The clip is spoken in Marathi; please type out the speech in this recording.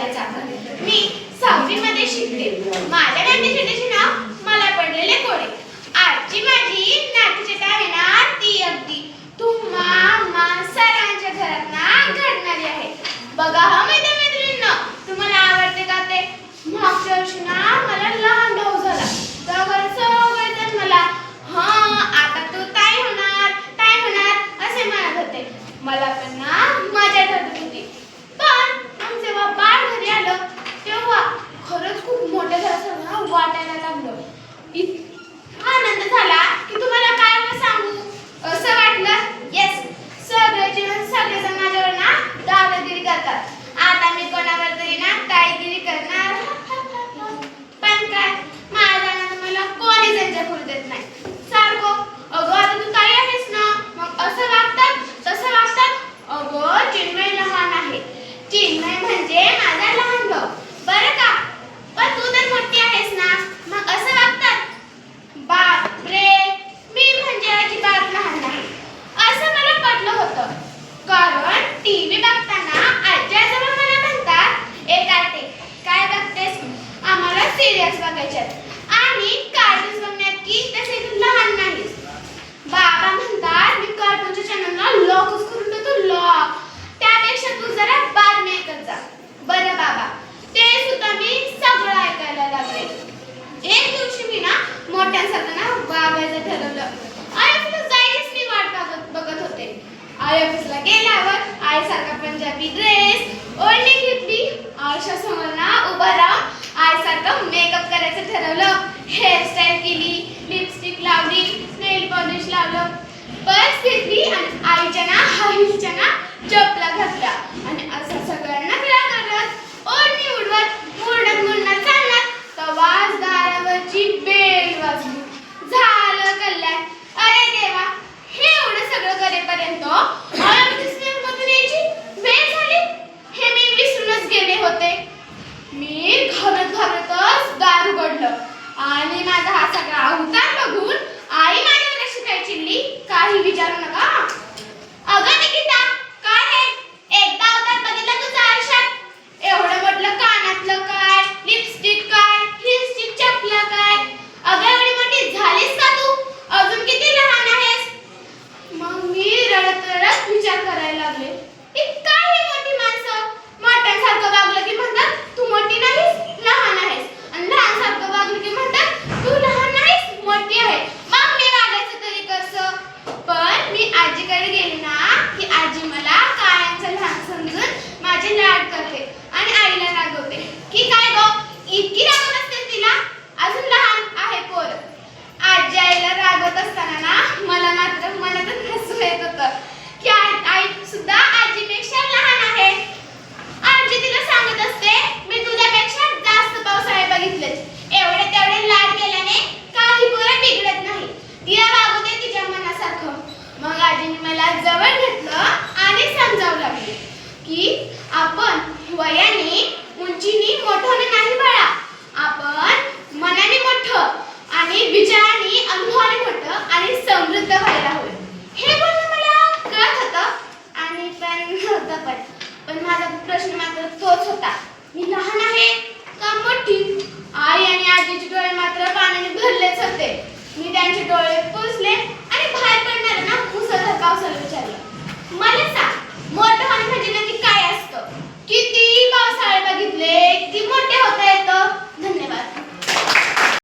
विचारायला चाललं मी सहावीमध्ये शिकते. माझ्या नाट्यछटाचे नाव मला पडलेले कोडे आजची माझी नाट्यछटा आहे ना ती अगदी तुम्हा आम्हा सरांच्या घरात ना घडणारी आहे बघा हा मैत्रीण मैत्रिणींनो तुम्हाला आवडते का ते मागच्या वर्षी ना मला लहान भाऊ झाला तेव्हा सगळेजण मला हा आता तू ताई होणार ताई होणार असे म्हणत होते मला पण ना मजा ठरत होती पण आमचं जेव्हा बाळ घरी आलं तेव्हा खरंच खूप मोठ्या घरासारखं ना वाटायला लागलं इत- आनंद झाला की तुम्हाला काय मी सांगू असं वाटलं येस सगळे जीवन सगळेजण माझ्यावर ना दादागिरी करतात आता मी कोणावर तरी ना काहीतरी करणार पण काय माझ्या नादात मला कोणी त्यांच्या खोल देत नाही सारखं अगं आता तू ताई आहेस ना मग असं वागतात तसं वागतात अगं चिन्मय लहान आहे चिन्मय म्हणजे माझा लहान भाऊ बरं का पण तू तर मोठी आहेस ना मग असं वागतात बापरे मी म्हणजे अजिबात लहान नाही असं मला पटलं होतं कारण टीव्ही बघताना आजी आजोबा मला म्हणतात ए काटे काय बघतेस काळजीच बघायच्यात आणि कार्टून्स बघण्यात की तसे तू लहान नाहीस बाबा म्हणतात मी कार्टूनच्या चॅनलला लॉकच करून देतो लॉक त्यापेक्षा तू जरा बातमी ऐकत जा. बरं बाबा ते सुद्धा मी सगळं ऐकायला लागले. एक दिवशी मी ना मोठ्यांसारखं ना वागायचं ठरवलं. आई ऑफिसला जायचीच मी वाट बघत बघत होते. आई ऑफिसला गेल्यावर आईसारखा पंजाबी ड्रेस ओढणी घेतली. आरशासमोर ना उभं राहून आईसारखं मेकअप करायचं ठरवलं हेअरस्टाईल केली लिपस्टिक लावली नेल पॉलिश लावलं. पर्स घेतली आणि आईच्या ना हाईच्या ना चपला घातल्या आणि असं सगळ्यांना रडत विचार करायला लागले. की काय ही मोठी माणसं मोठ्यांसारखं वागलं की म्हणतात तू मोठी नाहीस लहान आहेस. आणि लहान वागलं की म्हणतात तू लहान नाहीस मोठी आहे मग मी वागायचं तरी कसं पण मी आजीकडे गेले ना की आजी मला कायमचं लहान समजून माझे लाड करते आणि आईला रागवते की काय गो इतकी रागवत असते तिला अजून लहान आहे पोर आजी आईला रागवत असताना ना मला मात्र मनातच हसू येत होतं की आई आई सुद्धा आजीपेक्षा लहान आहे आजी तिला सांगत असते मी तुझ्यापेक्षा जास्त पावसाळे बघितले एवढे तेवढे लाड केल्याने काही पोरं बिघडत नाही. तिला वागवते तिच्या मनासारखं. मग आजीने मला जवळ घेतलं आणि समजावं लागले की आपण वयाने उंचीने मोठं नाही बाळा. आपण मनाने मोठं आणि विचाराने अनुभवाने मोठं आणि समृद्ध व्हायला हवं. हे बोलणं मला कळत होतं आणि पण होतं पण. पण माझा प्रश्न मात्र तोच होता. मी लहान आहे का मोठी? आई आणि आजीचे डोळे मात्र